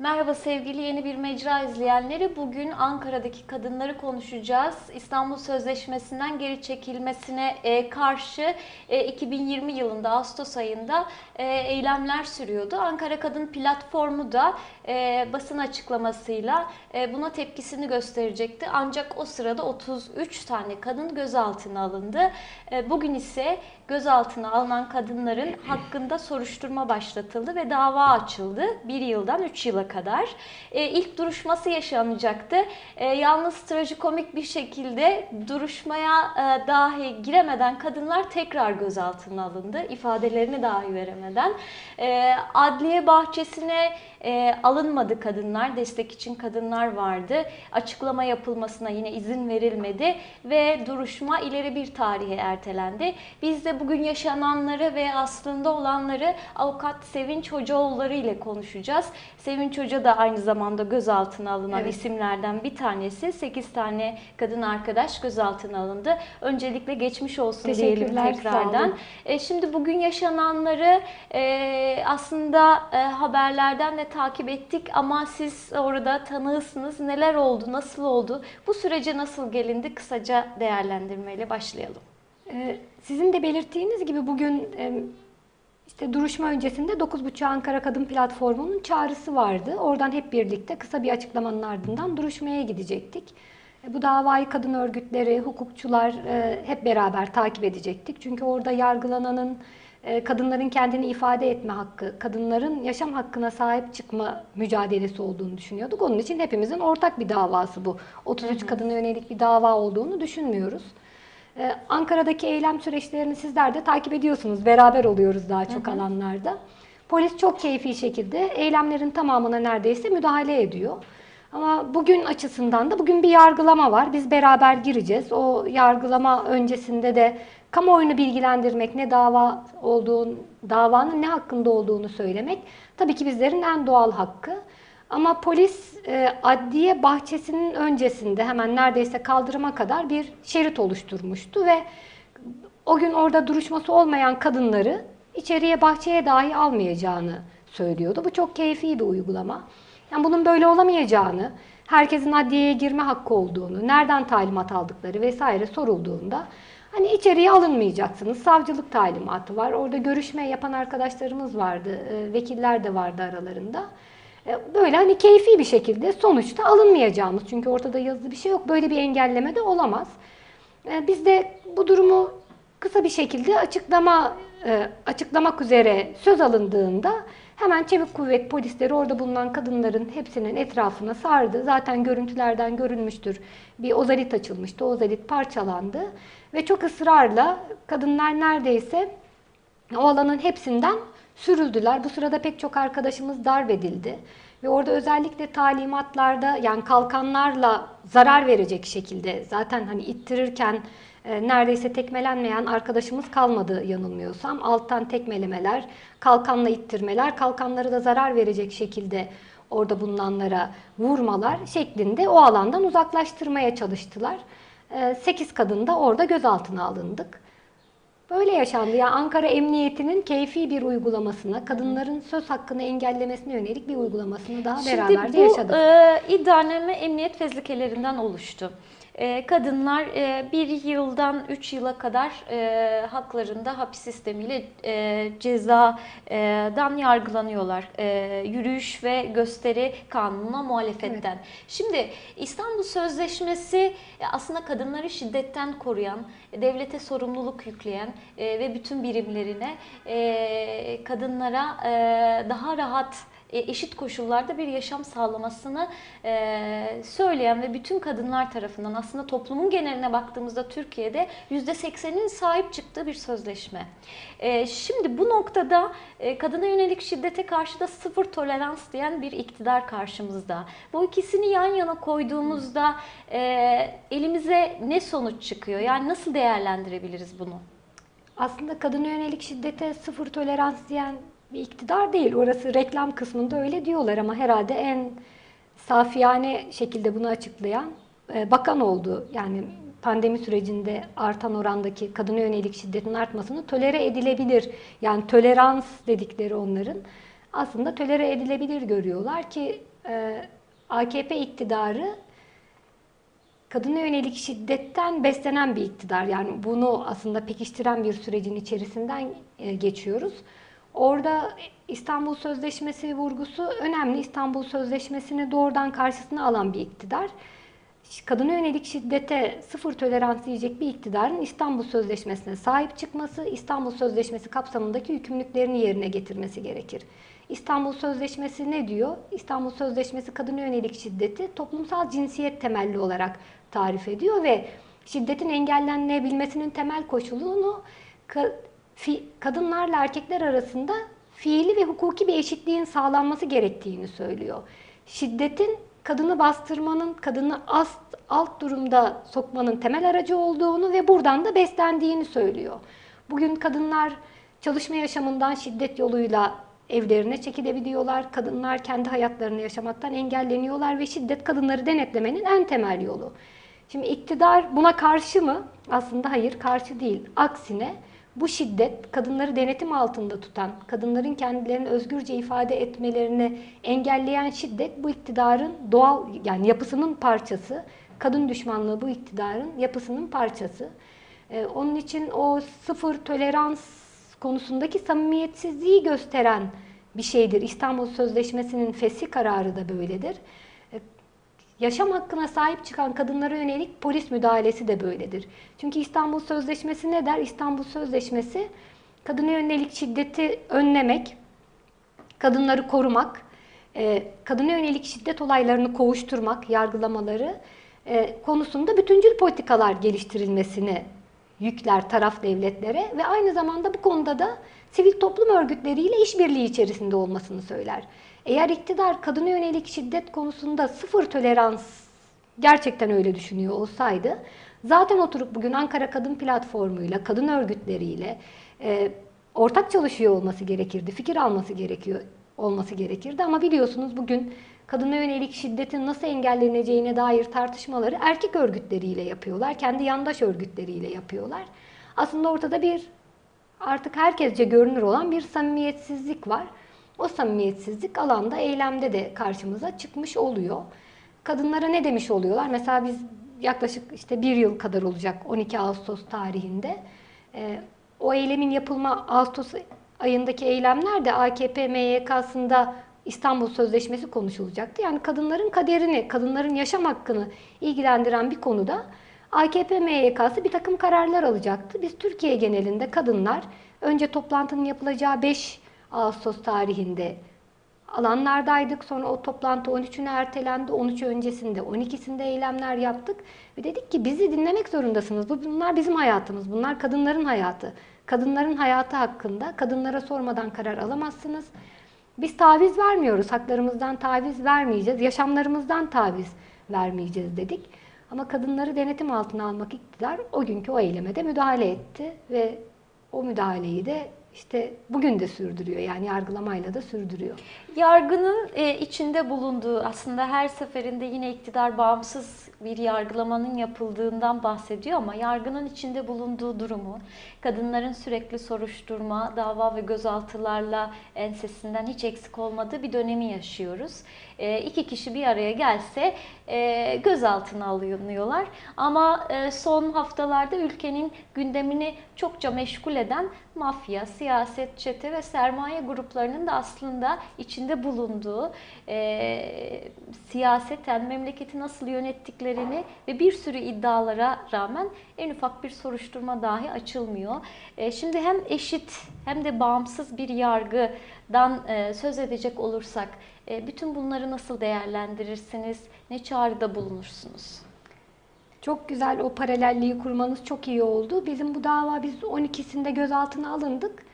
Merhaba sevgili yeni bir mecra izleyenleri. Bugün Ankara'daki kadınları konuşacağız. İstanbul Sözleşmesi'nden geri çekilmesine e, karşı e, 2020 yılında Ağustos ayında e, eylemler sürüyordu. Ankara Kadın Platformu da e, basın açıklamasıyla e, buna tepkisini gösterecekti. Ancak o sırada 33 tane kadın gözaltına alındı. E, bugün ise gözaltına alınan kadınların hakkında soruşturma başlatıldı ve dava açıldı. Bir yıldan 3 yıla kadar. E, ilk duruşması yaşanacaktı. E, yalnız trajikomik bir şekilde duruşmaya e, dahi giremeden kadınlar tekrar gözaltına alındı. İfadelerini dahi veremeden. E, adliye bahçesine e, alınmadı kadınlar. Destek için kadınlar vardı. Açıklama yapılmasına yine izin verilmedi ve duruşma ileri bir tarihe ertelendi. Biz de bugün yaşananları ve aslında olanları avukat Sevinç Hocaoğulları ile konuşacağız. Sevinç Hoca da aynı zamanda gözaltına alınan Evet. isimlerden bir tanesi. 8 tane kadın arkadaş gözaltına alındı. Öncelikle geçmiş olsun diyelim tekrardan. E, şimdi bugün yaşananları e, aslında e, haberlerden de takip ettik ama siz orada tanığısınız. Neler oldu, nasıl oldu? Bu sürece nasıl gelindi? Kısaca değerlendirmeyle başlayalım. Ee, Sizin de belirttiğiniz gibi bugün e, işte duruşma öncesinde 9.30 Ankara Kadın Platformu'nun çağrısı vardı. Oradan hep birlikte kısa bir açıklamanın ardından duruşmaya gidecektik. E, Bu davayı kadın örgütleri, hukukçular e, hep beraber takip edecektik. Çünkü orada yargılananın kadınların kendini ifade etme hakkı, kadınların yaşam hakkına sahip çıkma mücadelesi olduğunu düşünüyorduk. Onun için hepimizin ortak bir davası bu. 33 kadına yönelik bir dava olduğunu düşünmüyoruz. Ee, Ankara'daki eylem süreçlerini sizler de takip ediyorsunuz. Beraber oluyoruz daha çok alanlarda. Polis çok keyfi şekilde eylemlerin tamamına neredeyse müdahale ediyor. Ama bugün açısından da bugün bir yargılama var. Biz beraber gireceğiz. O yargılama öncesinde de kamuoyunu bilgilendirmek, ne dava olduğunu, davanın ne hakkında olduğunu söylemek tabii ki bizlerin en doğal hakkı. Ama polis e, adliye bahçesinin öncesinde hemen neredeyse kaldırıma kadar bir şerit oluşturmuştu ve o gün orada duruşması olmayan kadınları içeriye bahçeye dahi almayacağını söylüyordu. Bu çok keyfi bir uygulama. Yani bunun böyle olamayacağını, herkesin adliyeye girme hakkı olduğunu, nereden talimat aldıkları vesaire sorulduğunda hani içeriye alınmayacaksınız. Savcılık talimatı var. Orada görüşme yapan arkadaşlarımız vardı. e, Vekiller de vardı aralarında. E, Böyle hani keyfi bir şekilde sonuçta alınmayacağımız çünkü ortada yazılı bir şey yok. Böyle bir engelleme de olamaz. E, Biz de bu durumu kısa bir şekilde açıklama e, açıklamak üzere söz alındığında hemen çevik kuvvet polisleri orada bulunan kadınların hepsinin etrafına sardı. Zaten görüntülerden görünmüştür. Bir ozalit açılmıştı. Ozalit parçalandı ve çok ısrarla kadınlar neredeyse o alanın hepsinden sürüldüler. Bu sırada pek çok arkadaşımız darp edildi. Ve orada özellikle talimatlarda yani kalkanlarla zarar verecek şekilde zaten hani ittirirken e, neredeyse tekmelenmeyen arkadaşımız kalmadı yanılmıyorsam. Alttan tekmelemeler, kalkanla ittirmeler, kalkanları da zarar verecek şekilde orada bulunanlara vurmalar şeklinde o alandan uzaklaştırmaya çalıştılar. 8 kadın da orada gözaltına alındık. Böyle yaşandı. Yani Ankara Emniyeti'nin keyfi bir uygulamasına, kadınların söz hakkını engellemesine yönelik bir uygulamasını daha beraber Şimdi de bu yaşadık. e, iddianame emniyet fezlekelerinden oluştu. E, kadınlar e, bir yıldan 3 yıla kadar e, haklarında hapis sistemiyle e, cezadan yargılanıyorlar. Yürüyüş ve gösteri kanununa muhalefetten. Şimdi İstanbul Sözleşmesi aslında kadınları şiddetten koruyan, devlete sorumluluk yükleyen ve bütün birimlerine kadınlara daha rahat eşit koşullarda bir yaşam sağlamasını e, söyleyen ve bütün kadınlar tarafından aslında toplumun geneline baktığımızda Türkiye'de %80'in sahip çıktığı bir sözleşme. E, Şimdi bu noktada e, kadına yönelik şiddete karşı da sıfır tolerans diyen bir iktidar karşımızda. Bu ikisini yan yana koyduğumuzda e, elimize ne sonuç çıkıyor? Yani nasıl değerlendirebiliriz bunu? Aslında kadına yönelik şiddete sıfır tolerans diyen bir iktidar değil. Orası reklam kısmında öyle diyorlar ama herhalde en safiyane şekilde bunu açıklayan e, bakan oldu. Yani pandemi sürecinde artan orandaki kadına yönelik şiddetin artmasını tolere edilebilir. Yani tolerans dedikleri onların aslında tolere edilebilir görüyorlar ki e, AKP iktidarı kadına yönelik şiddetten beslenen bir iktidar. Yani bunu aslında pekiştiren bir sürecin içerisinden e, geçiyoruz. Orada İstanbul Sözleşmesi vurgusu önemli. İstanbul Sözleşmesi'ni doğrudan karşısına alan bir iktidar. Kadına yönelik şiddete sıfır tolerans diyecek bir iktidarın İstanbul Sözleşmesi'ne sahip çıkması, İstanbul Sözleşmesi kapsamındaki yükümlülüklerini yerine getirmesi gerekir. İstanbul Sözleşmesi ne diyor? İstanbul Sözleşmesi kadına yönelik şiddeti toplumsal cinsiyet temelli olarak tarif ediyor ve şiddetin engellenebilmesinin temel koşulunu fi- kadınlarla erkekler arasında fiili ve hukuki bir eşitliğin sağlanması gerektiğini söylüyor. Şiddetin kadını bastırmanın, kadını ast, alt durumda sokmanın temel aracı olduğunu ve buradan da beslendiğini söylüyor. Bugün kadınlar çalışma yaşamından şiddet yoluyla evlerine çekilebiliyorlar. Kadınlar kendi hayatlarını yaşamaktan engelleniyorlar ve şiddet kadınları denetlemenin en temel yolu. Şimdi iktidar buna karşı mı? Aslında hayır, karşı değil. Aksine bu şiddet kadınları denetim altında tutan, kadınların kendilerini özgürce ifade etmelerini engelleyen şiddet bu iktidarın doğal yani yapısının parçası. Kadın düşmanlığı bu iktidarın yapısının parçası. Ee, onun için o sıfır tolerans konusundaki samimiyetsizliği gösteren bir şeydir. İstanbul Sözleşmesi'nin fesih kararı da böyledir. Yaşam hakkına sahip çıkan kadınlara yönelik polis müdahalesi de böyledir. Çünkü İstanbul Sözleşmesi ne der? İstanbul Sözleşmesi kadına yönelik şiddeti önlemek, kadınları korumak, e, kadına yönelik şiddet olaylarını kovuşturmak, yargılamaları e, konusunda bütüncül politikalar geliştirilmesini yükler taraf devletlere ve aynı zamanda bu konuda da sivil toplum örgütleriyle işbirliği içerisinde olmasını söyler. Eğer iktidar kadına yönelik şiddet konusunda sıfır tolerans gerçekten öyle düşünüyor olsaydı zaten oturup bugün Ankara Kadın Platformu'yla, kadın örgütleriyle e, ortak çalışıyor olması gerekirdi, fikir alması gerekiyor olması gerekirdi ama biliyorsunuz bugün kadına yönelik şiddetin nasıl engelleneceğine dair tartışmaları erkek örgütleriyle yapıyorlar, kendi yandaş örgütleriyle yapıyorlar. Aslında ortada bir artık herkesce görünür olan bir samimiyetsizlik var. O samimiyetsizlik alanda, eylemde de karşımıza çıkmış oluyor. Kadınlara ne demiş oluyorlar? Mesela biz yaklaşık işte bir yıl kadar olacak 12 Ağustos tarihinde. Ee, o eylemin yapılma Ağustos ayındaki eylemler de AKP MYK'sında İstanbul Sözleşmesi konuşulacaktı. Yani kadınların kaderini, kadınların yaşam hakkını ilgilendiren bir konuda AKP MYK'sı bir takım kararlar alacaktı. Biz Türkiye genelinde kadınlar önce toplantının yapılacağı 5 Ağustos tarihinde alanlardaydık. Sonra o toplantı 13'üne ertelendi. 13 öncesinde 12'sinde eylemler yaptık. Ve dedik ki bizi dinlemek zorundasınız. Bu- Bunlar bizim hayatımız. Bunlar kadınların hayatı. Kadınların hayatı hakkında kadınlara sormadan karar alamazsınız. Biz taviz vermiyoruz. Haklarımızdan taviz vermeyeceğiz. Yaşamlarımızdan taviz vermeyeceğiz dedik. Ama kadınları denetim altına almak iktidar o günkü o eylemede müdahale etti ve o müdahaleyi de işte bugün de sürdürüyor. Yani yargılamayla da sürdürüyor. Yargının e, içinde bulunduğu aslında her seferinde yine iktidar bağımsız bir yargılamanın yapıldığından bahsediyor ama yargının içinde bulunduğu durumu, kadınların sürekli soruşturma, dava ve gözaltılarla ensesinden hiç eksik olmadığı bir dönemi yaşıyoruz. E, iki kişi bir araya gelse e, gözaltına alınıyorlar ama e, son haftalarda ülkenin gündemini çokça meşgul eden mafya, siyaset, çete ve sermaye gruplarının da aslında içinde bulunduğu e, siyaseten memleketi nasıl yönettiklerini ve bir sürü iddialara rağmen en ufak bir soruşturma dahi açılmıyor. E, şimdi hem eşit hem de bağımsız bir yargıdan e, söz edecek olursak e, bütün bunları nasıl değerlendirirsiniz? Ne çağrıda bulunursunuz? Çok güzel o paralelliği kurmanız çok iyi oldu. Bizim bu dava biz 12'sinde gözaltına alındık.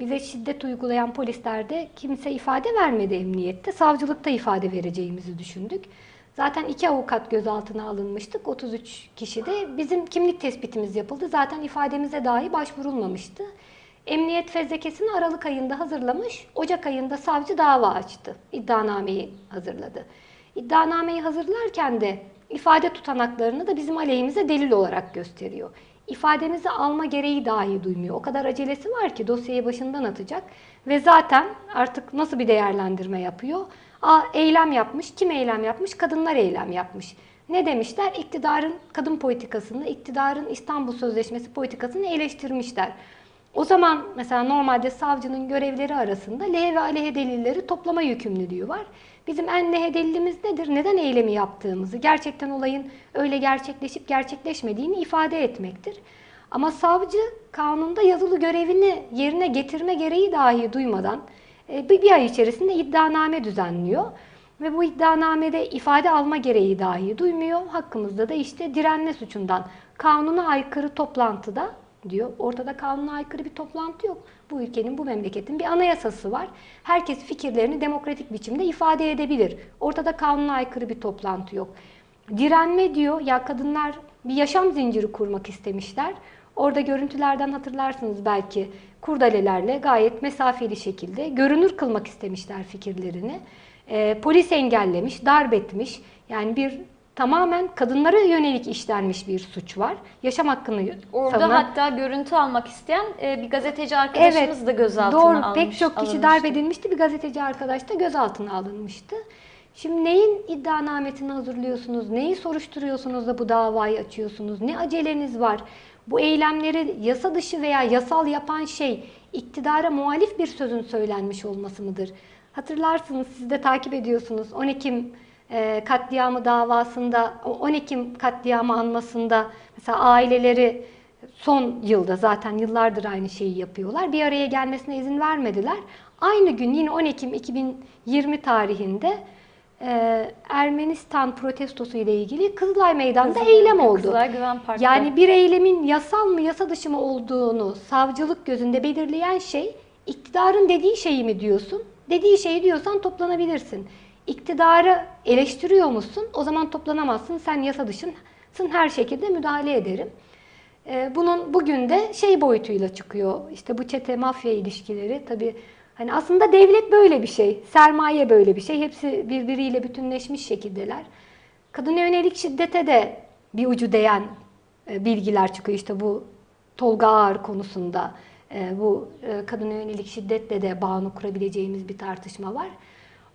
Bize şiddet uygulayan polislerde kimse ifade vermedi emniyette. Savcılıkta ifade vereceğimizi düşündük. Zaten iki avukat gözaltına alınmıştık. 33 kişi de bizim kimlik tespitimiz yapıldı. Zaten ifademize dahi başvurulmamıştı. Emniyet fezlekesini Aralık ayında hazırlamış. Ocak ayında savcı dava açtı. İddianameyi hazırladı. İddianameyi hazırlarken de ifade tutanaklarını da bizim aleyhimize delil olarak gösteriyor. İfademizi alma gereği dahi duymuyor. O kadar acelesi var ki dosyayı başından atacak ve zaten artık nasıl bir değerlendirme yapıyor? Aa, eylem yapmış. Kim eylem yapmış? Kadınlar eylem yapmış. Ne demişler? İktidarın kadın politikasını, iktidarın İstanbul Sözleşmesi politikasını eleştirmişler. O zaman mesela normalde savcının görevleri arasında lehe ve aleyhe delilleri toplama yükümlülüğü var. Bizim en lehe delilimiz nedir? Neden eylemi yaptığımızı, gerçekten olayın öyle gerçekleşip gerçekleşmediğini ifade etmektir. Ama savcı kanunda yazılı görevini yerine getirme gereği dahi duymadan e, bir ay içerisinde iddianame düzenliyor. Ve bu iddianamede ifade alma gereği dahi duymuyor. Hakkımızda da işte direnme suçundan kanuna aykırı toplantıda diyor. Ortada kanuna aykırı bir toplantı yok. Bu ülkenin, bu memleketin bir anayasası var. Herkes fikirlerini demokratik biçimde ifade edebilir. Ortada kanuna aykırı bir toplantı yok. Direnme diyor. Ya kadınlar bir yaşam zinciri kurmak istemişler. Orada görüntülerden hatırlarsınız belki kurdalelerle gayet mesafeli şekilde görünür kılmak istemişler fikirlerini. Ee, polis engellemiş, darp etmiş. Yani bir tamamen kadınlara yönelik işlenmiş bir suç var. Yaşam hakkını Orada savunan- hatta görüntü almak isteyen e, bir gazeteci arkadaşımız da gözaltına doğru. almış. Pek çok kişi alınmıştı. darp edilmişti. Bir gazeteci arkadaş da gözaltına alınmıştı. Şimdi neyin iddianamesini hazırlıyorsunuz? Neyi soruşturuyorsunuz da bu davayı açıyorsunuz? Ne aceleniz var? Bu eylemleri yasa dışı veya yasal yapan şey iktidara muhalif bir sözün söylenmiş olması mıdır? Hatırlarsınız siz de takip ediyorsunuz. 10 Ekim e, katliamı davasında, o 10 Ekim katliamı anmasında mesela aileleri son yılda zaten yıllardır aynı şeyi yapıyorlar. Bir araya gelmesine izin vermediler. Aynı gün yine 10 Ekim 2020 tarihinde e, Ermenistan protestosu ile ilgili Kızılay Meydanı'nda Kızılay- eylem oldu. Kızılay Güven Park'ta. Yani bir eylemin yasal mı yasa dışı mı olduğunu savcılık gözünde belirleyen şey iktidarın dediği şeyi mi diyorsun? Dediği şeyi diyorsan toplanabilirsin. İktidarı eleştiriyor musun? O zaman toplanamazsın. Sen yasa dışısın. Her şekilde müdahale ederim. Ee, Bunun bugün de şey boyutuyla çıkıyor. İşte bu çete mafya ilişkileri tabii hani aslında devlet böyle bir şey. Sermaye böyle bir şey. Hepsi birbiriyle bütünleşmiş şekildeler. Kadına yönelik şiddete de bir ucu değen e, bilgiler çıkıyor. İşte bu Tolga Ağar konusunda e, bu e, kadına yönelik şiddetle de bağını kurabileceğimiz bir tartışma var.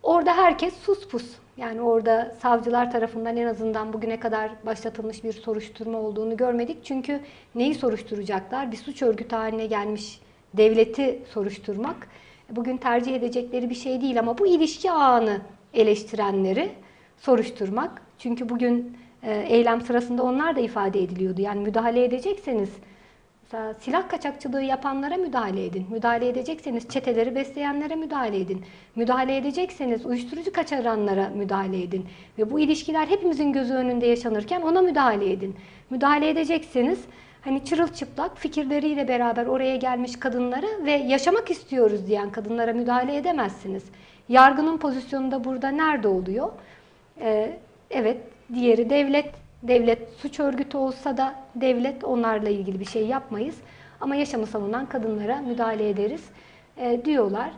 Orada herkes sus pus. Yani orada savcılar tarafından en azından bugüne kadar başlatılmış bir soruşturma olduğunu görmedik. Çünkü neyi soruşturacaklar? Bir suç örgütü haline gelmiş devleti soruşturmak bugün tercih edecekleri bir şey değil ama bu ilişki ağını eleştirenleri soruşturmak. Çünkü bugün e, eylem sırasında onlar da ifade ediliyordu. Yani müdahale edecekseniz Mesela silah kaçakçılığı yapanlara müdahale edin. Müdahale edecekseniz çeteleri besleyenlere müdahale edin. Müdahale edecekseniz uyuşturucu kaçıranlara müdahale edin. Ve bu ilişkiler hepimizin gözü önünde yaşanırken ona müdahale edin. Müdahale edecekseniz hani çırılçıplak fikirleriyle beraber oraya gelmiş kadınlara ve yaşamak istiyoruz diyen kadınlara müdahale edemezsiniz. Yargının pozisyonu da burada nerede oluyor? Ee, evet, diğeri devlet. Devlet suç örgütü olsa da devlet onlarla ilgili bir şey yapmayız. Ama yaşamı savunan kadınlara müdahale ederiz e, diyorlar.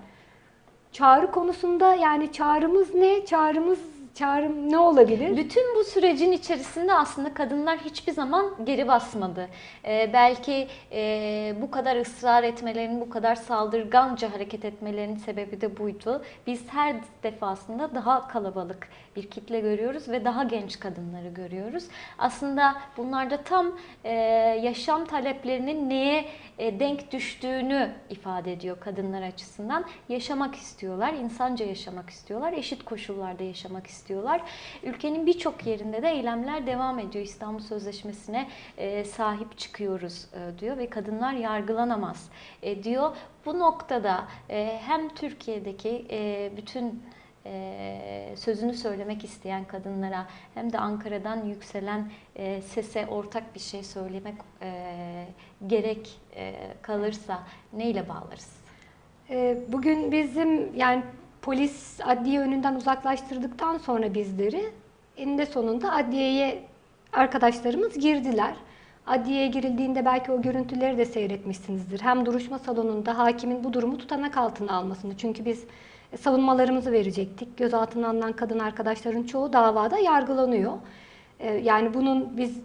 Çağrı konusunda yani çağrımız ne? Çağrımız çağrım ne olabilir? Bütün bu sürecin içerisinde aslında kadınlar hiçbir zaman geri basmadı. Ee, belki e, bu kadar ısrar etmelerinin, bu kadar saldırganca hareket etmelerinin sebebi de buydu. Biz her defasında daha kalabalık bir kitle görüyoruz ve daha genç kadınları görüyoruz. Aslında bunlarda tam e, yaşam taleplerinin neye e, denk düştüğünü ifade ediyor kadınlar açısından. Yaşamak istiyorlar, insanca yaşamak istiyorlar, eşit koşullarda yaşamak istiyorlar. Ülkenin birçok yerinde de eylemler devam ediyor. İstanbul Sözleşmesi'ne e, sahip çıkıyoruz e, diyor ve kadınlar yargılanamaz e, diyor. Bu noktada hem Türkiye'deki bütün sözünü söylemek isteyen kadınlara hem de Ankara'dan yükselen sese ortak bir şey söylemek gerek e, kalırsa neyle bağlarız? Bugün bizim yani polis adliye önünden uzaklaştırdıktan sonra bizleri eninde sonunda adliyeye arkadaşlarımız girdiler. Adliyeye girildiğinde belki o görüntüleri de seyretmişsinizdir. Hem duruşma salonunda hakimin bu durumu tutanak altına almasını. Çünkü biz savunmalarımızı verecektik. Gözaltına alınan kadın arkadaşların çoğu davada yargılanıyor. E, yani bunun biz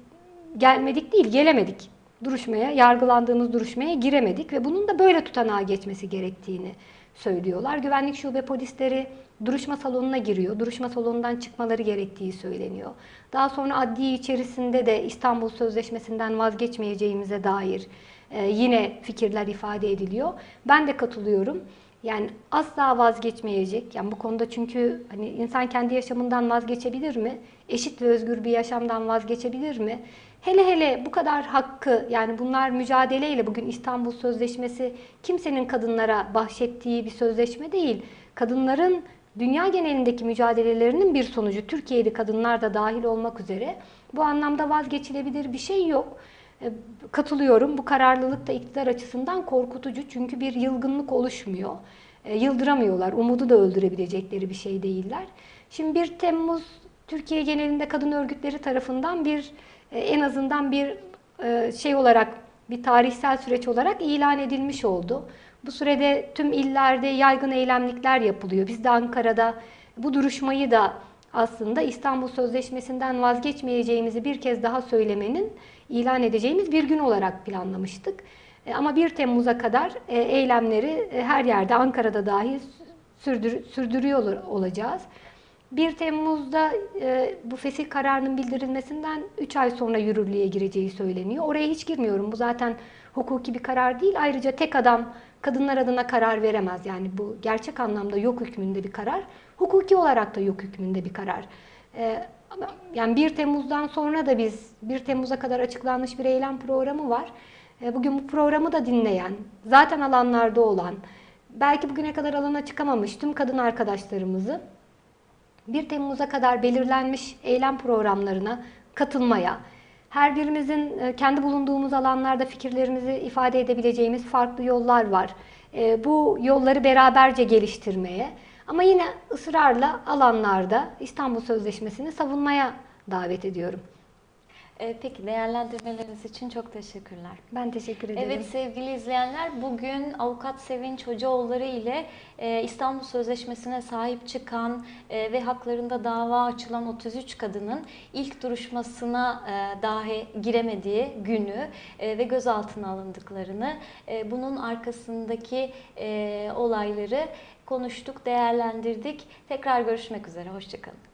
gelmedik değil, gelemedik. Duruşmaya, yargılandığımız duruşmaya giremedik ve bunun da böyle tutanağa geçmesi gerektiğini söylüyorlar. Güvenlik şube polisleri duruşma salonuna giriyor. Duruşma salonundan çıkmaları gerektiği söyleniyor. Daha sonra adli içerisinde de İstanbul Sözleşmesi'nden vazgeçmeyeceğimize dair e, yine fikirler ifade ediliyor. Ben de katılıyorum. Yani asla vazgeçmeyecek. Yani bu konuda çünkü hani insan kendi yaşamından vazgeçebilir mi? Eşit ve özgür bir yaşamdan vazgeçebilir mi? Hele hele bu kadar hakkı yani bunlar mücadeleyle bugün İstanbul Sözleşmesi kimsenin kadınlara bahşettiği bir sözleşme değil. Kadınların dünya genelindeki mücadelelerinin bir sonucu. Türkiye'de kadınlar da dahil olmak üzere. Bu anlamda vazgeçilebilir bir şey yok. E, Katılıyorum. Bu kararlılık da iktidar açısından korkutucu. Çünkü bir yılgınlık oluşmuyor. E, Yıldıramıyorlar. Umudu da öldürebilecekleri bir şey değiller. Şimdi 1 Temmuz Türkiye genelinde kadın örgütleri tarafından bir en azından bir e, şey olarak bir tarihsel süreç olarak ilan edilmiş oldu. Bu sürede tüm illerde yaygın eylemlikler yapılıyor. Biz de Ankara'da bu duruşmayı da aslında İstanbul Sözleşmesi'nden vazgeçmeyeceğimizi bir kez daha söylemenin ilan edeceğimiz bir gün olarak planlamıştık. E, Ama 1 Temmuz'a kadar e, eylemleri e, her yerde Ankara'da dahi sürdür, sürdürüyor olacağız. 1 Temmuz'da e, bu fesih kararının bildirilmesinden 3 ay sonra yürürlüğe gireceği söyleniyor. Oraya hiç girmiyorum. Bu zaten hukuki bir karar değil. Ayrıca tek adam kadınlar adına karar veremez. Yani bu gerçek anlamda yok hükmünde bir karar. Hukuki olarak da yok hükmünde bir karar. E, yani 1 Temmuz'dan sonra da biz 1 Temmuz'a kadar açıklanmış bir eylem programı var. E, bugün bu programı da dinleyen, zaten alanlarda olan, belki bugüne kadar alana çıkamamış tüm kadın arkadaşlarımızı 1 Temmuz'a kadar belirlenmiş eylem programlarına katılmaya, her birimizin e, kendi bulunduğumuz alanlarda fikirlerimizi ifade edebileceğimiz farklı yollar var. E, Bu yolları beraberce geliştirmeye ama yine ısrarla alanlarda İstanbul Sözleşmesi'ni savunmaya davet ediyorum. E, Peki değerlendirmeleriniz için çok teşekkürler. Ben teşekkür ederim. Evet sevgili izleyenler bugün avukat Sevinç Hocaoğulları ile e, İstanbul Sözleşmesi'ne sahip çıkan e, ve haklarında dava açılan 33 kadının ilk duruşmasına e, dahi giremediği günü e, ve gözaltına alındıklarını, e, bunun arkasındaki e, olayları konuştuk, değerlendirdik. Tekrar görüşmek üzere, hoşçakalın.